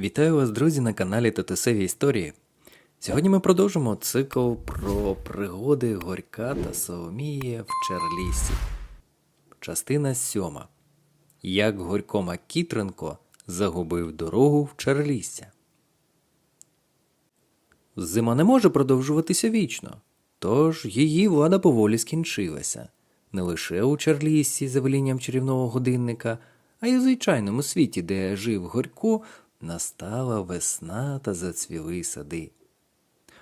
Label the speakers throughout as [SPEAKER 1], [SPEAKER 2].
[SPEAKER 1] Вітаю вас, друзі, на каналі Татусеві Історії. Сьогодні ми продовжимо цикл про пригоди Горька та Соломії в Чарлісі. Частина сьома. Як Горько Макітренко загубив дорогу в Чарлісся. Зима не може продовжуватися вічно, тож її влада поволі скінчилася. Не лише у Чарліссі за велінням чарівного годинника, а й у звичайному світі, де жив Горько, настала весна та зацвіли сади.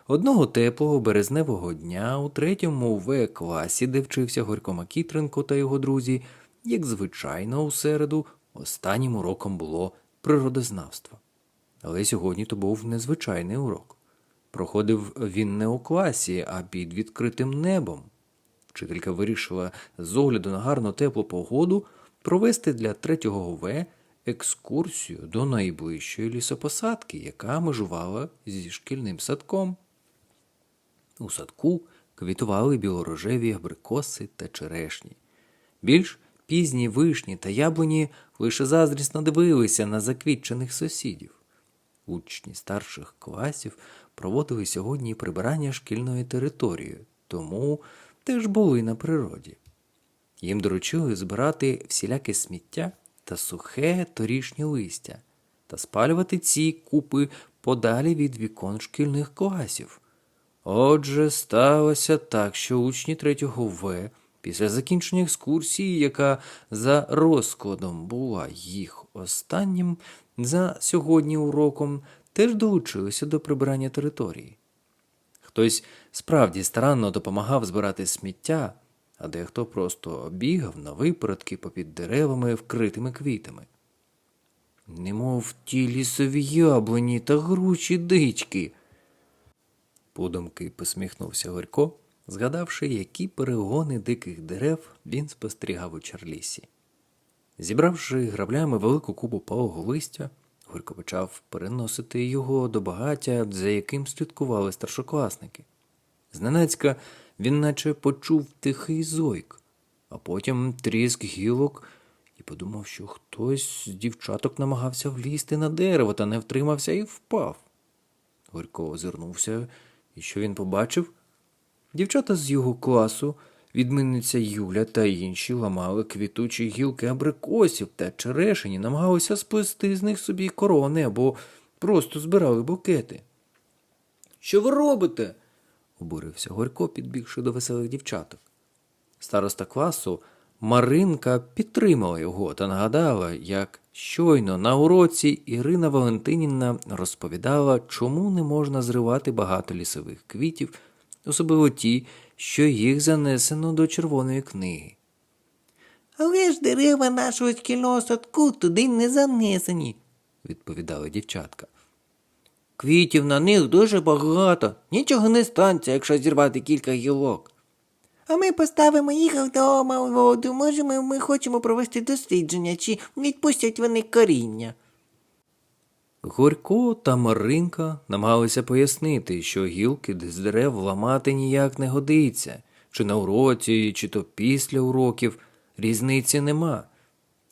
[SPEAKER 1] Одного теплого березневого дня у третьому В класі, де вчився Горько Макітренко та його друзі, як звичайно, у середу, останнім уроком було природознавство. Але сьогодні то був незвичайний урок. Проходив він не у класі, а під відкритим небом. Вчителька вирішила з огляду на гарну теплу погоду провести для третього В екскурсію до найближчої лісопосадки, яка межувала зі шкільним садком. У садку квітували білорожеві абрикоси та черешні. Більш пізні вишні та яблуні лише заздрісно дивилися на заквітчених сусідів. Учні старших класів проводили сьогодні прибирання шкільної території, тому теж були на природі. Їм доручили збирати всіляке сміття та сухе торішнє листя та спалювати ці купи подалі від вікон шкільних класів. Отже, сталося так, що учні третього В після закінчення екскурсії, яка за розкладом була їх останнім за сьогодні уроком, теж долучилися до прибирання території. Хтось справді старанно допомагав збирати сміття, а дехто просто бігав на випередки попід деревами, вкритими квітами. Немов ті лісові яблуні та гручі дички. Подумки посміхнувся Горько, згадавши, які перегони диких дерев він спостерігав у Чарлісі. Зібравши граблями велику кубу палого листя, Горько почав переносити його до багаття, за яким слідкували старшокласники. Зненацька він наче почув тихий зойк, а потім тріск гілок і подумав, що хтось з дівчаток намагався влізти на дерево та не втримався і впав. Горько озирнувся, і що він побачив? Дівчата з його класу, відмінниця Юля та інші ламали квітучі гілки абрикосів та черешені, намагалися сплести з них собі корони або просто збирали букети. Що ви робите? Обурився Горько, підбігши до веселих дівчаток. Староста класу Маринка підтримала його та нагадала, як щойно на уроці Ірина Валентинівна розповідала, чому не можна зривати багато лісових квітів, особливо ті, що їх занесено до червоної книги.
[SPEAKER 2] Але ж дерева нашого шкільного садку туди не занесені.
[SPEAKER 1] відповідали дівчатка.
[SPEAKER 2] Квітів на них дуже багато. Нічого не станеться, якщо зірвати кілька гілок. А ми поставимо їх вдома у воду. Може, ми, ми хочемо провести дослідження, чи відпустять вони коріння.
[SPEAKER 1] Горько та Маринка намагалися пояснити, що гілки з дерев ламати ніяк не годиться, чи на уроці, чи то після уроків різниці нема.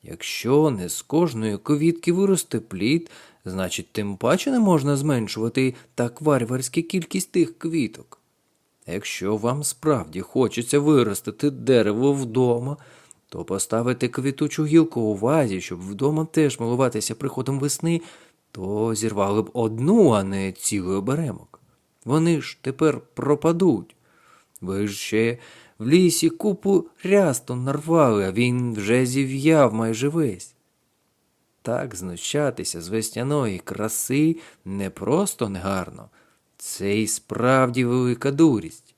[SPEAKER 1] Якщо не з кожної ковітки виросте плід, значить тим паче не можна зменшувати так варварськи кількість тих квіток. Якщо вам справді хочеться виростити дерево вдома, то поставити квітучу гілку у вазі, щоб вдома теж милуватися приходом весни, то зірвали б одну, а не цілий оберемок. Вони ж тепер пропадуть. Ви ж ще в лісі купу рясту нарвали, а він вже зів'яв майже весь. Так знущатися з весняної краси не просто негарно, це і справді велика дурість.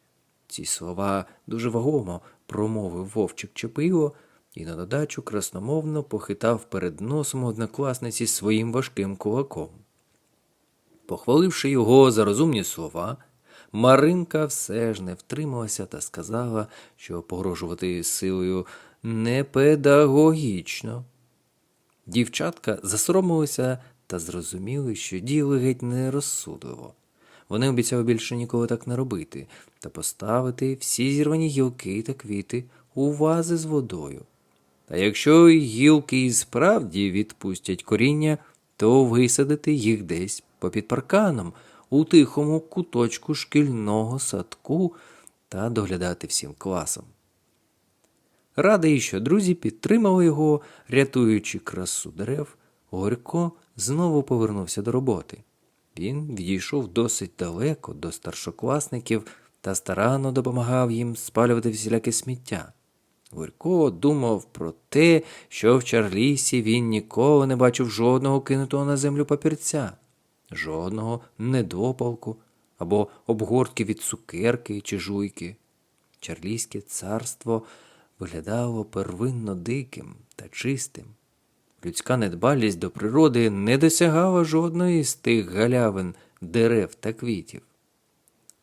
[SPEAKER 1] Ці слова дуже вагомо промовив вовчик Чепило і на додачу красномовно похитав перед носом однокласниці своїм важким кулаком. Похваливши його за розумні слова, Маринка все ж не втрималася та сказала, що погрожувати силою не педагогічно. Дівчатка засоромилися та зрозуміли, що діяли геть нерозсудливо. Вони обіцяли більше ніколи так не робити та поставити всі зірвані гілки та квіти у вази з водою. Та якщо гілки і справді відпустять коріння, то висадити їх десь попід парканом у тихому куточку шкільного садку та доглядати всім класом. Радий, що друзі підтримали його, рятуючи красу дерев, Горько знову повернувся до роботи. Він відійшов досить далеко до старшокласників та старанно допомагав їм спалювати всіляке сміття. Горько думав про те, що в Чарлісі він ніколи не бачив жодного кинутого на землю папірця, жодного недопалку або обгортки від цукерки чи жуйки. Чарлійське царство виглядало первинно диким та чистим. Людська недбалість до природи не досягала жодної з тих галявин, дерев та квітів.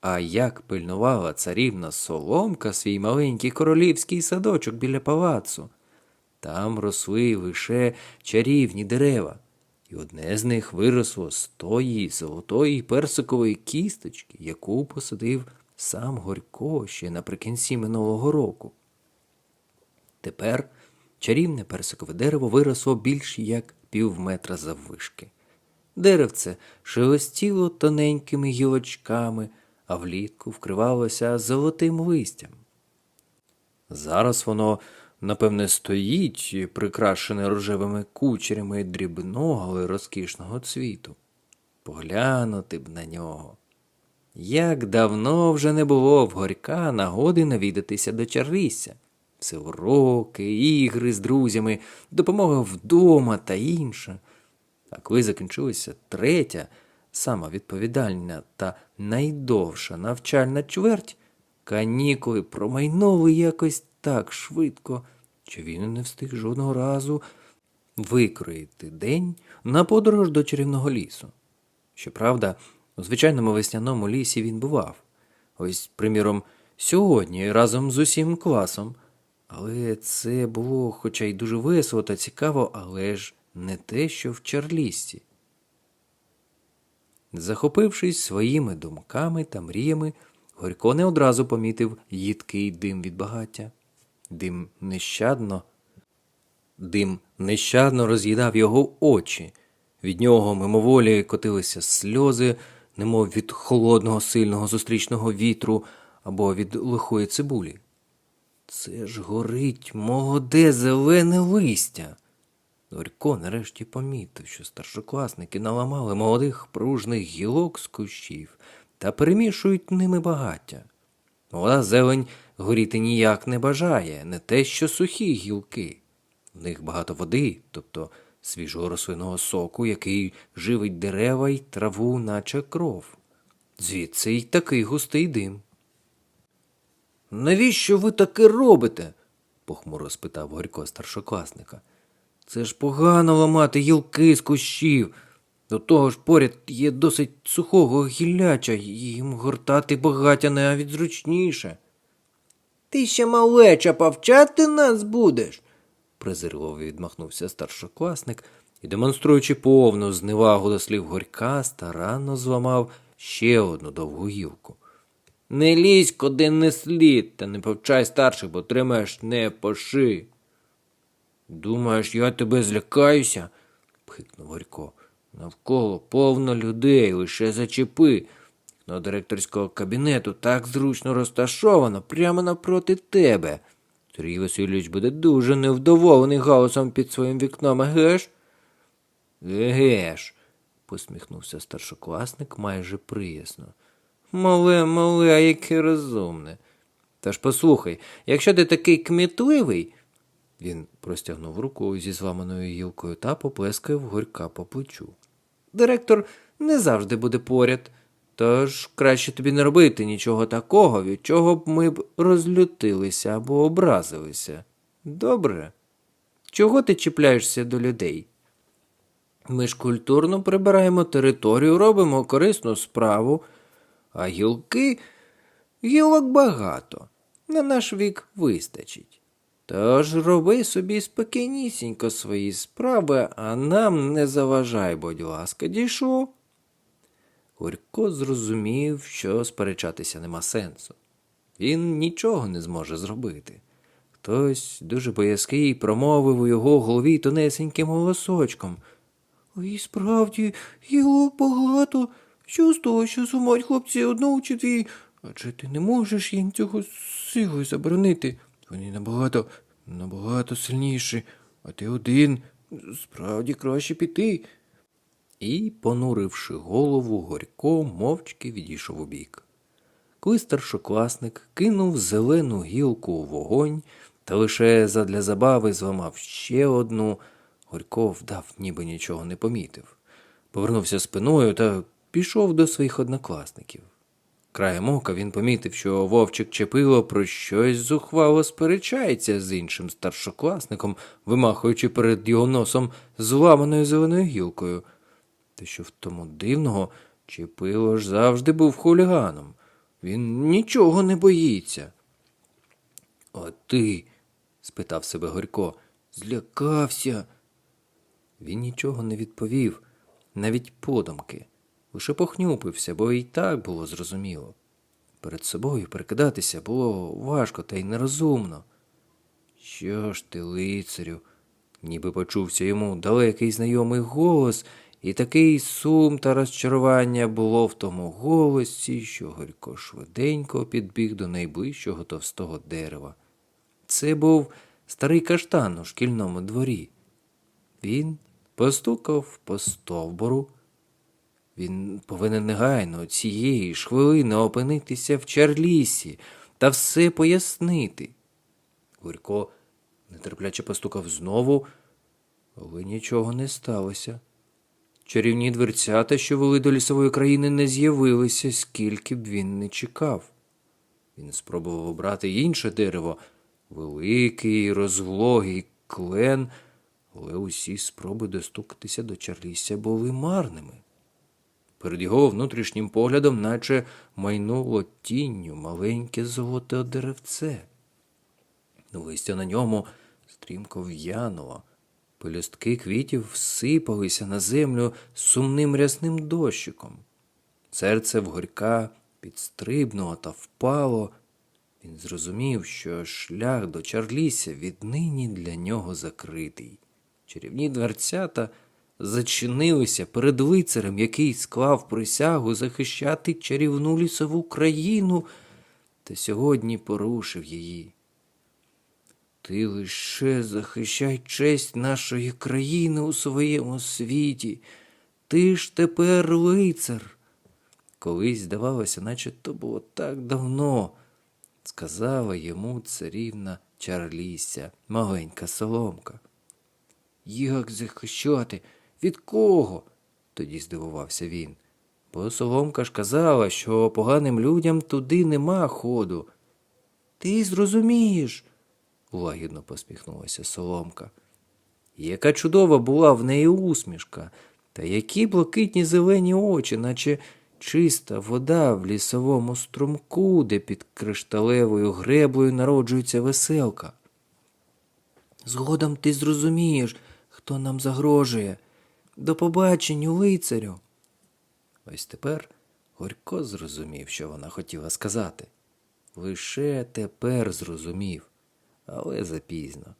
[SPEAKER 1] А як пильнувала царівна соломка свій маленький королівський садочок біля палацу. Там росли лише чарівні дерева, і одне з них виросло з тої золотої персикової кісточки, яку посадив сам Горько ще наприкінці минулого року. Тепер чарівне персикове дерево виросло більш як пів метра заввишки. Деревце шелестіло тоненькими гілочками, а влітку вкривалося золотим листям. Зараз воно, напевне, стоїть, прикрашене рожевими кучерями дрібного, але розкішного цвіту. Поглянути б на нього. Як давно вже не було в горька нагоди навідатися до Чарлісся. Все уроки, ігри з друзями, допомога вдома та інше. А коли закінчилася третя, сама відповідальна та найдовша навчальна чверть, канікули промайнули якось так швидко, що він не встиг жодного разу викроїти день на подорож до чарівного лісу. Щоправда, у звичайному весняному лісі він бував. Ось, приміром, сьогодні разом з усім класом. Але це було, хоча й дуже весело та цікаво, але ж не те, що в Чарлісті. Захопившись своїми думками та мріями, Горько не одразу помітив їдкий дим від багаття. Дим нещадно, дим нещадно роз'їдав його очі. Від нього мимоволі котилися сльози, немов від холодного сильного зустрічного вітру або від лихої цибулі. Це ж горить молоде зелене листя. Горько нарешті помітив, що старшокласники наламали молодих пружних гілок з кущів та перемішують ними багаття. Молода зелень горіти ніяк не бажає, не те, що сухі гілки. В них багато води, тобто свіжого рослинного соку, який живить дерева й траву, наче кров. Звідси й такий густий дим. Навіщо ви таке робите? похмуро спитав Горько старшокласника. Це ж погано ламати гілки з кущів. До того ж поряд є досить сухого гілляча, їм гортати багаття навіть зручніше. Ти ще малеча повчати нас будеш, презирливо відмахнувся старшокласник і, демонструючи повну зневагу до слів горька, старанно зламав ще одну довгу гілку. Не лізь куди не слід, та не повчай старших, бо тримаєш не по ши. Думаєш, я тебе злякаюся? пхикнув Горько. Навколо повно людей, лише зачепи. До директорського кабінету так зручно розташовано прямо напроти тебе. Сергій Васильович буде дуже невдоволений галасом під своїм вікном, егеш? Егеш, посміхнувся старшокласник майже приясно. Мале, мале, а яке розумне. Та ж послухай, якщо ти такий кмітливий. Він простягнув руку зі зламаною гілкою та поплескав горька по плечу. Директор не завжди буде поряд, тож краще тобі не робити нічого такого, від чого б ми б розлютилися або образилися. Добре? Чого ти чіпляєшся до людей? Ми ж культурно прибираємо територію, робимо корисну справу, а гілки гілок багато. На наш вік вистачить. Тож роби собі спокійнісінько свої справи, а нам не заважай, будь ласка, дійшов. Горько зрозумів, що сперечатися нема сенсу. Він нічого не зможе зробити. Хтось дуже боязкий промовив у його голові тонесеньким голосочком.
[SPEAKER 2] Ой, справді, гілок багато. Що з того, що сумать хлопці одну чи дві? Адже ти не можеш їм цього силою заборонити. Вони набагато, набагато сильніші, а ти один. Справді краще піти.
[SPEAKER 1] І, понуривши голову, Горько мовчки відійшов убік. Коли старшокласник кинув зелену гілку у вогонь та лише задля забави зламав ще одну, Горько вдав, ніби нічого не помітив. Повернувся спиною та пішов до своїх однокласників. Краєм ока він помітив, що вовчик Чепило про щось зухвало сперечається з іншим старшокласником, вимахуючи перед його носом зламаною зеленою гілкою. Те, що в тому дивного, Чепило ж завжди був хуліганом. Він нічого не боїться. А ти? спитав себе Горько. Злякався. Він нічого не відповів, навіть подумки, лише похнюпився, бо і так було зрозуміло. Перед собою перекидатися було важко та й нерозумно. Що ж ти, лицарю? ніби почувся йому далекий знайомий голос, і такий сум та розчарування було в тому голосі, що Горько швиденько підбіг до найближчого товстого дерева. Це був старий каштан у шкільному дворі. Він постукав по стовбуру. Він повинен негайно цієї ж хвилини опинитися в Чарлісі та все пояснити. Гурько нетерпляче постукав знову, але нічого не сталося. Чарівні дверцята, що вели до лісової країни, не з'явилися, скільки б він не чекав. Він спробував обрати інше дерево, великий, розлогий клен, але усі спроби достукатися до Чарлісся були марними. Перед його внутрішнім поглядом, наче майнуло тінню маленьке золоте деревце. Листя на ньому стрімко в'януло. Пелюстки квітів всипалися на землю сумним рясним дощиком. Серце вгорька підстрибнуло та впало. Він зрозумів, що шлях до Чарліся віднині для нього закритий. Чарівні дверцята зачинилися перед лицарем, який склав присягу захищати чарівну лісову країну, та сьогодні порушив її. Ти лише захищай честь нашої країни у своєму світі. Ти ж тепер лицар. Колись здавалося, наче то було так давно, сказала йому царівна Чарліся, маленька соломка. Як захищати? Від кого? тоді здивувався він. Бо соломка ж казала, що поганим людям туди нема ходу. Ти зрозумієш, лагідно посміхнулася соломка. Яка чудова була в неї усмішка, та які блакитні зелені очі, наче чиста вода в лісовому струмку, де під кришталевою греблею народжується веселка. Згодом ти зрозумієш, хто нам загрожує. До побачення, лицарю. Ось тепер Горько зрозумів, що вона хотіла сказати. Лише тепер зрозумів, але запізно.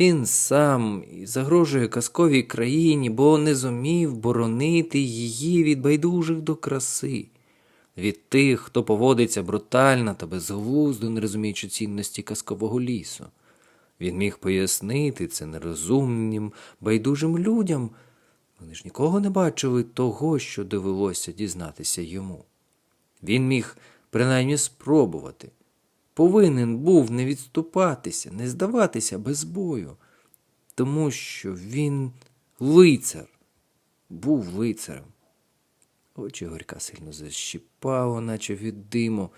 [SPEAKER 1] Він сам загрожує казковій країні, бо не зумів боронити її від байдужих до краси, від тих, хто поводиться брутально та безглуздо, не розуміючи цінності казкового лісу. Він міг пояснити це нерозумним, байдужим людям. Вони ж нікого не бачили того, що довелося дізнатися йому. Він міг принаймні спробувати. Повинен був не відступатися, не здаватися без бою, тому що він лицар, був лицарем. Очі горька сильно защіпало, наче від диму,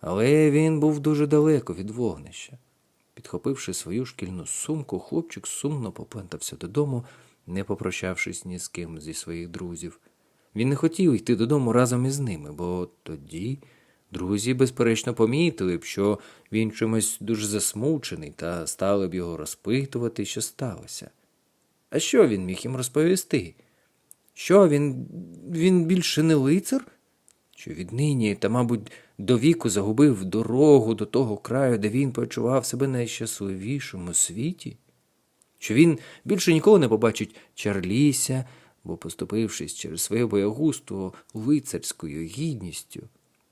[SPEAKER 1] але він був дуже далеко від вогнища. Підхопивши свою шкільну сумку, хлопчик сумно поплентався додому, не попрощавшись ні з ким зі своїх друзів. Він не хотів йти додому разом із ними, бо тоді друзі, безперечно, помітили б, що він чимось дуже засмучений та стали б його розпитувати, що сталося. А що він міг їм розповісти? Що він, він більше не лицар? Що віднині та, мабуть, до віку загубив дорогу до того краю, де він почував себе найщасливішим у світі? Що він більше ніколи не побачить Чарліся, бо, поступившись через своє боягузтво лицарською гідністю,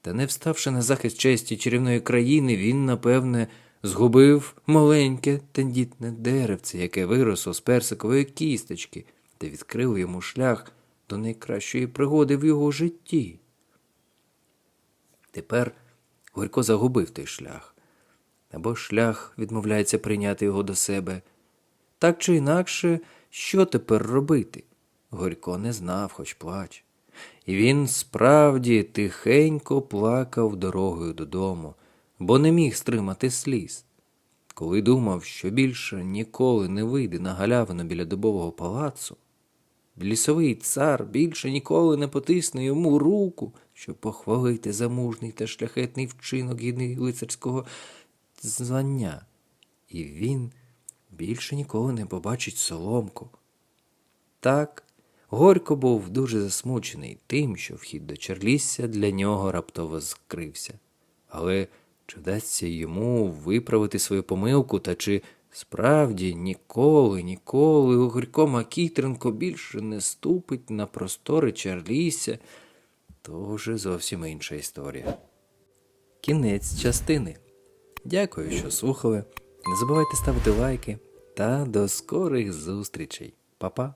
[SPEAKER 1] та не вставши на захист честі чарівної країни, він, напевне, згубив маленьке тендітне деревце, яке виросло з персикової кісточки, та відкрило йому шлях до найкращої пригоди в його житті. Тепер Горько загубив той шлях, або шлях відмовляється прийняти його до себе. Так чи інакше, що тепер робити? Горько не знав, хоч плач. І він справді тихенько плакав дорогою додому, бо не міг стримати сліз. Коли думав, що більше ніколи не вийде на галявину біля дубового палацу, лісовий цар більше ніколи не потисне йому руку, щоб похвалити за мужний та шляхетний вчинок гідний лицарського звання. І він більше ніколи не побачить соломку. Так, Горько був дуже засмучений тим, що вхід до Чарлісся для нього раптово скрився. Але чи вдасться йому виправити свою помилку, та чи справді ніколи, ніколи у Горько Макітренко більше не ступить на простори Чарлісся, то вже зовсім інша історія. Кінець частини. Дякую, що слухали. Не забувайте ставити лайки та до скорих зустрічей. Па-па!